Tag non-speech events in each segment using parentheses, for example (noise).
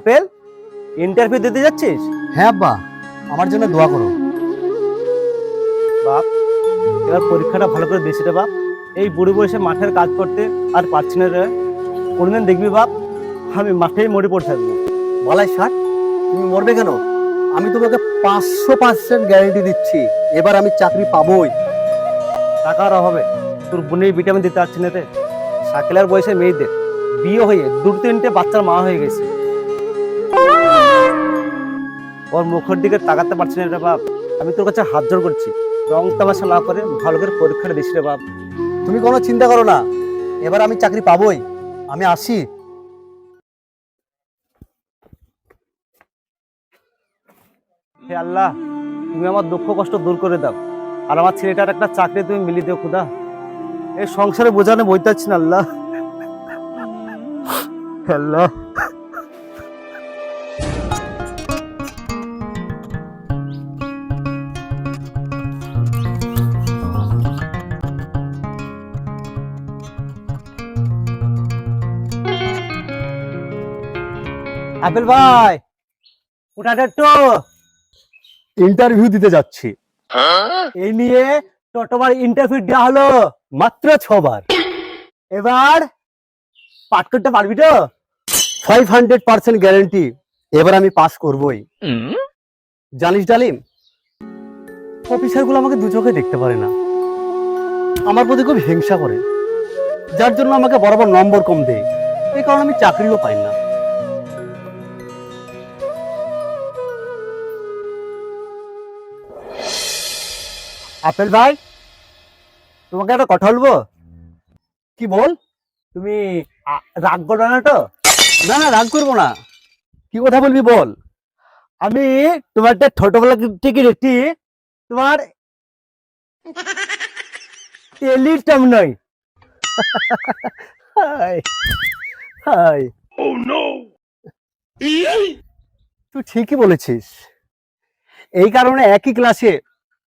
Apple? Interview দিতে যাচ্ছিস? হ্যাঁ আব্বা আমার জন্য দোয়া করো। বাপ এবার পরীক্ষাটা ভালো করে দিয়েছি রে বাপ। এই বুড়ি বয়সে মাঠের কাজ করতে আর পারছি না রে। কোনদিন দেখবি বাপ আমি মাঠেই মরে পড়ে থাকব। বলাই ষাট তুমি মরবে কেন? আমি তোমাকে পাঁচশো পার্সেন্ট গ্যারেন্টি দিচ্ছি এবার আমি চাকরি পাবোই। টাকার অভাবে তোর বোনের ভিটামিন দিতে পারছি না রে। সাকেলার বয়সে মেয়েদের বিয়ে হয়ে দু তিনটে বাচ্চার মা হয়ে গেছে। ওর মুখের দিকে তাকাতে পারছি না রে বাপ। আমি তোর কাছে হাত জোর করছি। রং তামাশা না করে ভালো করে পরীক্ষাটা দিস রে বাপ। তুমি কোনো চিন্তা করো না। এবার আমি চাকরি পাবোই। আমি আসি। হে আল্লাহ তুমি আমার দুঃখ কষ্ট দূর করে দাও। আর আমার ছেলেটার একটা চাকরি তুমি মিলিয়ে দিও খুদা। এই সংসারে বোঝানো বইতে পারছি না আল্লাহ। আল্লাহ। আপেল ভাই ওটা একটু ইন্টারভিউ দিতে যাচ্ছি। এই নিয়ে টোটোবার ইন্টারভিউ দেওয়া হলো মাত্র ছবার। এবার পাঠ করতে পারবি তো? ফাইভ হান্ড্রেড পার্সেন্ট গ্যারেন্টি এবার আমি পাস করবই। জানিস ডালিম অফিসারগুলো আমাকে দু চোখে দেখতে পারে না। আমার প্রতি খুব হিংসা করে। যার জন্য আমাকে বরাবর নম্বর কম দেয়। এই কারণে আমি চাকরিও পাই না। আপেল ভাই তোমাকে একটা কথা বলব? কি বল? তুমি রাগ করো না তো? না না রাগ করব না। কি কথা বলবি বল? আমি তোমার একটা ছোটবেলা থেকে দেখছি তোমার টেলিটাম নয়। হাই তুই ঠিকই বলেছিস। এই কারণে একই ক্লাসে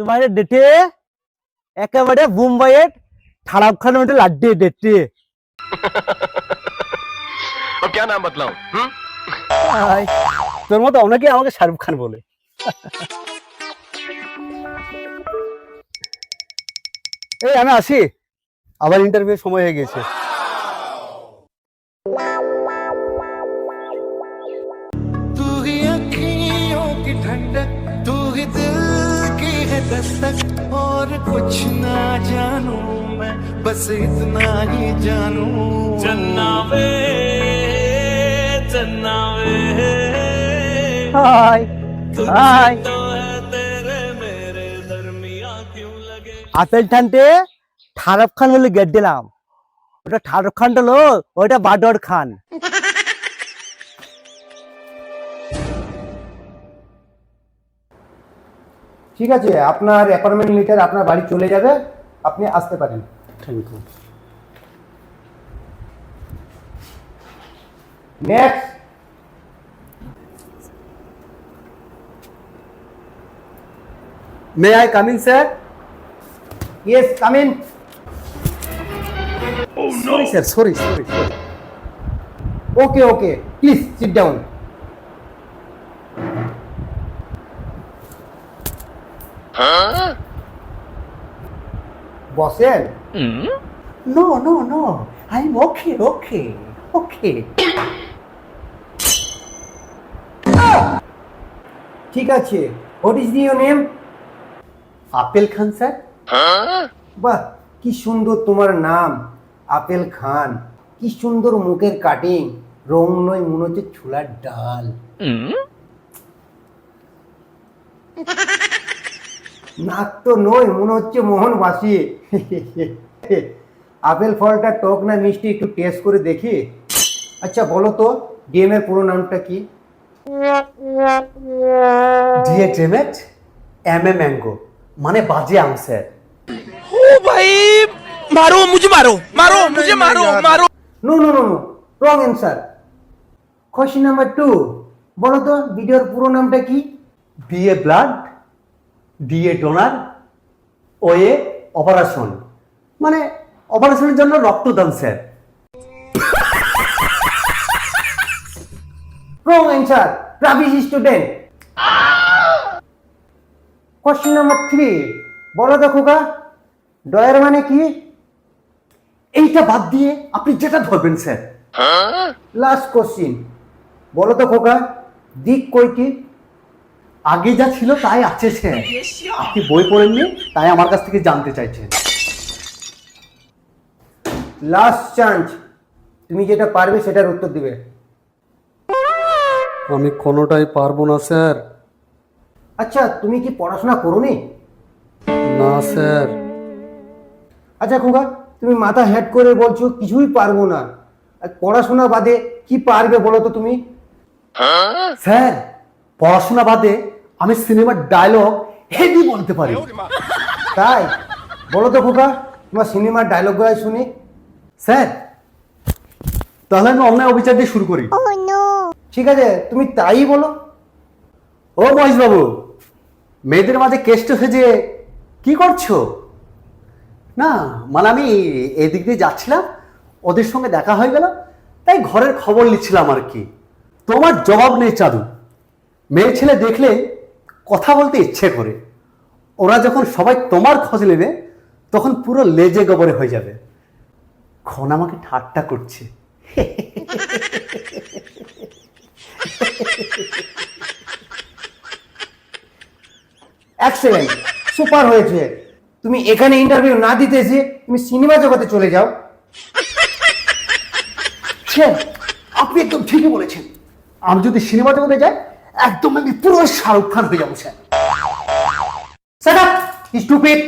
তোমার ডেটে একেবারে মুম্বাইয়ের খারাপ খান মধ্যে লাড্ডে ডেটে अब क्या नाम बतलाऊं हम्म? হাই তোর মতো অনেকে আমাকে শাহরুখ খান বলে এই আমি আসি আবার ইন্টারভিউ সময় হয়ে গেছে तू ही अखियों की ठंडक तू ही दिल की है दस्तक और कुछ ना जानू मैं बस इतना ही जानू चन्ना वे चन्ना वे হাই হাই तो है तेरे मेरे दरमिया क्यों लगे আপেল টানতে শাহরুখ খান বলে গেট দিলাম ওটা শাহরুখ খান হলো ওইটা বাডর খান ঠিক আছে? আপনার অ্যাপয়েন্টমেন্ট লেটার আপনার বাড়ি চলে যাবে আপনি আসতে পারেন। Thank you next may I coming sir yes come in sorry sir sorry sorry sorry okay okay please sit down বসেন no no no I am okay okay okay ঠিক আছে। What is your name Apel Khan sir বাহ কি সুন্দর তোমার নাম apple খান কি সুন্দর মুখের কাটিং রং নয় মনে হচ্ছে ছোলার ডাল। নাক তো নয় মনে হচ্ছে মোহন বাসি (laughs) আপেল ফলটা টক না মিষ্টি একটু টেস্ট করে দেখি। আচ্ছা বলো তো ডিএম এর পুরো নামটা কি? ডিএ এম এ ম্যাঙ্গো মানে বাজে আম স্যার ও ভাই মারো মুঝে মারো মারো মুঝে মারো মারো। No no no no wrong answer question number two বলো তো ভিডিওর পুরো নামটা কি? বিএ ব্লাড ডিএ ডোনার ও এ অপারেশন মানে অপারেশনের জন্য রক্তদান sir. Wrong answer rubbish student question number three বলো তো খোকা ডয়ার মানে কি? এইটা বাদ দিয়ে আপনি যেটা ধরবেন স্যার। লাস্ট কোশ্চিন বলো তো খোকা দিক কয়টি আগে যা ছিল তাই আছে স্যার আপনি বই পড়েননি তাই আমার কাছ থেকে জানতে চাইছেন। লাস্ট চান্স তুমি যেটা পারবে সেটার উত্তর দিবে। আমি কোনোটাই পারব না স্যার। আচ্ছা তুমি কি পড়াশোনা করোনি? না স্যার। আচ্ছা খোকা তুমি মাথা হেড করে বলছো কিছুই পারব না। আর পড়াশোনা বাদে কি পারবে বলো তো তুমি? স্যার পড়াশোনা বাদে আমি সিনেমার ডায়লগ হেভি বলতে পারি। তাই? বলো তো খোকা তোমার সিনেমার ডায়লগগুলো শুনি। স্যার তাহলে আমি অন্যায় অবিচার দিয়ে শুরু করি। ঠিক আছে তুমি তাই বলো। ও মহেশ বাবু মেয়েদের মাঝে কেষ্ট সেজে কি করছ? না মানে আমি এদিক দিয়ে যাচ্ছিলাম ওদের সঙ্গে দেখা হয়ে গেল তাই ঘরের খবর নিচ্ছিলাম আর কি। তোমার জবাব নেই চাদু। মেয়ে ছেলে দেখলে কথা বলতে ইচ্ছে করে, ওরা যখন সবাই তোমার খোঁজ নেবে, তখন পুরো লেজে গোবরে হয়ে যাবে। ক্ষণ আমাকে ঠাট্টা করছে। এক্সেলেন্ট সুপার হয়েছে। তুমি এখানে ইন্টারভিউ না দিতে এসে তুমি সিনেমা জগতে চলে যাও। আপনি একদম ঠিকই বলেছেন। আমি যদি সিনেমা জগতে যাই একদম আমি পুরো শাহরুখ খান হয়ে যাব স্যার। স্টুপিড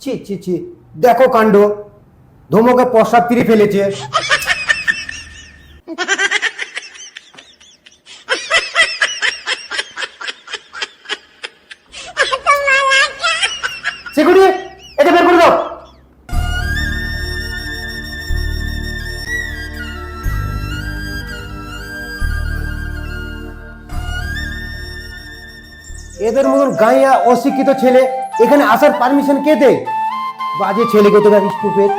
ছি ছি ছি দেখো কাণ্ড ধমকে প্রসাদ ফিরে ফেলেছে সিকিউরিটি, এটা বের করে দাও। এদের মতন গাঁয়া অশিক্ষিত ছেলে, এখানে আসার পারমিশন কে দেয়? বাজে ছেলে কোথাকার স্টুপেড।